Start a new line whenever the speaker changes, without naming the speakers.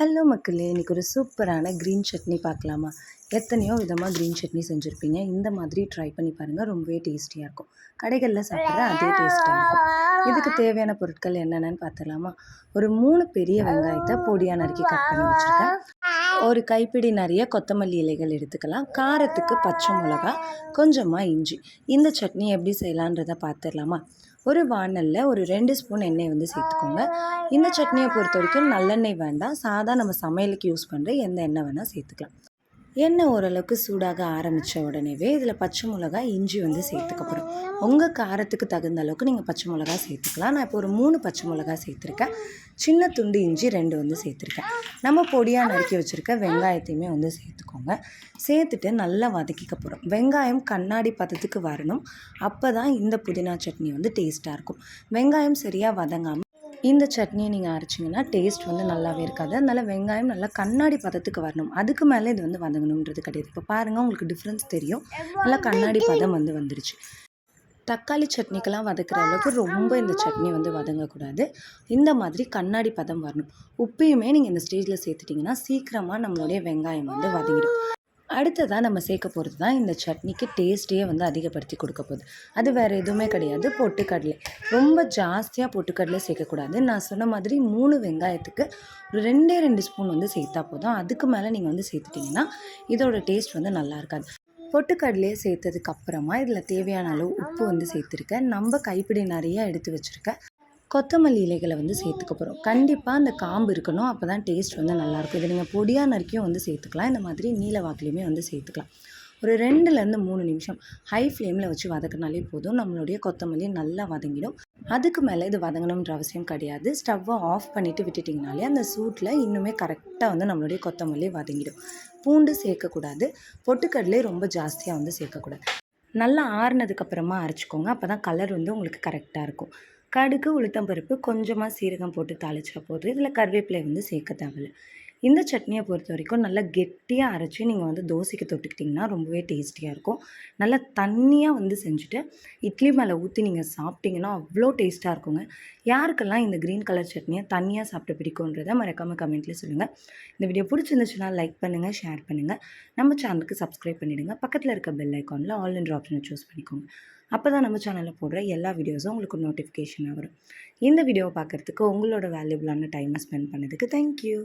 Hello மக்களே இன்றைக்கி ஒரு சூப்பரான க்ரீன் சட்னி பார்க்கலாமா? எத்தனையோ விதமாக க்ரீன் சட்னி செஞ்சுருப்பீங்க. இந்த மாதிரி ட்ரை பண்ணி பாருங்கள் ரொம்பவே டேஸ்டியாக இருக்கும். கடைகளில் சாப்பிட்ற அதே டேஸ்ட்டாக இருக்கும். இதுக்கு தேவையான பொருட்கள் என்னென்னு பார்த்துடலாமா? ஒரு மூணு பெரிய வெங்காயத்தை பொடியாக நறுக்கி கட் பண்ணி வச்சுருக்கேன். ஒரு கைப்பிடி நிறைய கொத்தமல்லி இலைகள் எடுத்துக்கலாம். காரத்துக்கு பச்சை மிளகா கொஞ்சமாக இஞ்சி. இந்த சட்னி எப்படி செய்யலான்றதை பார்த்துடலாமா? ஒரு வானலில் ஒரு ரெண்டு ஸ்பூன் எண்ணெய் வந்து சேர்த்துக்கோங்க. இந்த சட்னியை பொறுத்த வரைக்கும் நல்லெண்ணெய் வேண்டாம். சாதா நம்ம சமையலுக்கு யூஸ் பண்ணுற எந்த எண்ணெய் வேணால் சேர்த்துக்கலாம். எண்ணெய் ஓரளவுக்கு சூடாக ஆரம்பித்த உடனேவே இதில் பச்சை மிளகா இஞ்சி வந்து சேர்த்துக்க போகிறோம் உங்கள் காரத்துக்கு தகுந்த அளவுக்கு நீங்கள் பச்சை மிளகா சேர்த்துக்கலாம். நான் இப்போ ஒரு மூணு பச்சை மிளகா சேர்த்துருக்கேன். சின்ன துண்டு இஞ்சி ரெண்டு வந்து சேர்த்துருக்கேன். நம்ம பொடியாக நறுக்கி வச்சுருக்க வெங்காயத்தையுமே வந்து சேர்த்துக்கோங்க. சேர்த்துட்டு நல்லா வதக்கிக்க போகிறோம் வெங்காயம் கண்ணாடி பதத்துக்கு வரணும். அப்போ தான் இந்த புதினா சட்னி வந்து டேஸ்ட்டாக இருக்கும். வெங்காயம் சரியாக வதங்காமல் இந்த சட்னியை நீங்கள் அரைச்சிங்கன்னா டேஸ்ட் வந்து நல்லாவே இருக்காது. அதனால் வெங்காயம் நல்லா கண்ணாடி பதத்துக்கு வரணும். அதுக்கு மேலே இது வந்து வதங்கணுன்றது கிடையாது. இப்போ பாருங்கள் உங்களுக்கு டிஃப்ரென்ஸ் தெரியும். நல்லா கண்ணாடி பதம் வந்து வந்துருச்சு. தக்காளி சட்னிக்கெல்லாம் வதக்குற அளவுக்கு ரொம்ப இந்த சட்னி வந்து வதங்கக்கூடாது. இந்த மாதிரி கண்ணாடி பதம் வரணும். உப்பையுமே நீங்கள் இந்த ஸ்டேஜில் சேர்த்துட்டிங்கன்னா சீக்கிரமாக நம்மளுடைய வெங்காயம் வந்து வதங்கிடும். அடுத்ததாக நம்ம சேர்க்க போகிறது தான் இந்த சட்னிக்கு டேஸ்ட்டையே வந்து அதிகப்படுத்தி கொடுக்க போகுது. அது வேறு எதுவுமே கிடையாது. பொட்டுக்கடலை. ரொம்ப ஜாஸ்தியாக பொட்டுக்கடலை சேர்க்கக்கூடாது. நான் சொன்ன மாதிரி மூணு வெங்காயத்துக்கு ஒரு ரெண்டே ரெண்டு ஸ்பூன் வந்து சேர்த்தா போதும். அதுக்கு மேலே நீங்கள் வந்து சேர்த்துட்டிங்கன்னா இதோட டேஸ்ட் வந்து நல்லா இருக்காது. பொட்டுக்கடலையே சேர்த்ததுக்கு அப்புறமா இதில் தேவையான அளவு உப்பு வந்து சேர்த்துருக்கேன். நம்ம கைப்பிடி நிறையா எடுத்து வச்சுருக்கேன். கொத்தமல்லி இலைகளை வந்து சேர்த்துக்க போகிறோம் கண்டிப்பாக அந்த காம்பு இருக்கணும். அப்போ தான் டேஸ்ட் வந்து நல்லாயிருக்கும். இதை நீங்கள் பொடியாக நறுக்கியும் வந்து சேர்த்துக்கலாம். இந்த மாதிரி நீல வாக்கிலையுமே வந்து சேர்த்துக்கலாம். ஒரு ரெண்டுலேருந்து மூணு நிமிஷம் ஹை ஃப்ளேமில் வச்சு வதக்கினாலே போதும். நம்மளுடைய கொத்தமல்லி நல்லா வதங்கிடும். அதுக்கு மேலே இது வதங்கணுன்ற அவசியம் கிடையாது. ஸ்டவ்வை ஆஃப் பண்ணிவிட்டு விட்டுட்டிங்கனாலே அந்த சூட்டில் இன்னுமே கரெக்டாக வந்து நம்மளுடைய கொத்தமல்லி வதங்கிடும். பூண்டு சேர்க்கக்கூடாது. பொட்டுக்கடலே ரொம்ப ஜாஸ்தியாக வந்து சேர்க்கக்கூடாது. நல்லா ஆறுனதுக்கப்புறமா அரைச்சிக்கோங்க. அப்போ தான் கலர் வந்து உங்களுக்கு கரெக்டாக இருக்கும். கடுகு உளுத்தம்பருப்பு கொஞ்சமாக சீரகம் போட்டு தாளிச்சா போதும் இதில் கருவேப்பிலை வந்து சேர்க்க தேவையில்லை. இந்த சட்னியை பொறுத்த வரைக்கும் நல்லா கெட்டியாக அரைச்சி நீங்கள் வந்து தோசைக்கு தொட்டுக்கிட்டிங்கன்னா ரொம்பவே டேஸ்டியாக இருக்கும். நல்லா தண்ணியாக வந்து செஞ்சுட்டு இட்லி மேலே ஊற்றி நீங்கள் சாப்பிட்டிங்கன்னா அவ்வளோ டேஸ்ட்டாக இருக்குங்க. யாருக்கெல்லாம் இந்த க்ரீன் கலர் சட்னியை தண்ணியாக சாப்பிட்டு பிடிக்குன்றதை மறக்காமல் கமெண்ட்டில் சொல்லுங்கள் இந்த வீடியோ பிடிச்சிருந்துச்சுன்னா லைக் பண்ணுங்கள் ஷேர் பண்ணுங்கள் நம்ம சேனலுக்கு சப்ஸ்கிரைப் பண்ணிவிடுங்க பக்கத்தில் இருக்க பெல் ஐக்கானில் ஆல் என்ற ஆப்ஷனை சூஸ் பண்ணிக்கோங்க. அப்போ தான் நம்ம சேனலில் போடுற எல்லா வீடியோஸும் உங்களுக்கு நோட்டிஃபிகேஷனாக வரும். இந்த வீடியோவை பார்க்குறதுக்கு உங்களோட வேல்யூபிளான டைமை ஸ்பெண்ட் பண்ணதுக்கு தேங்க்யூ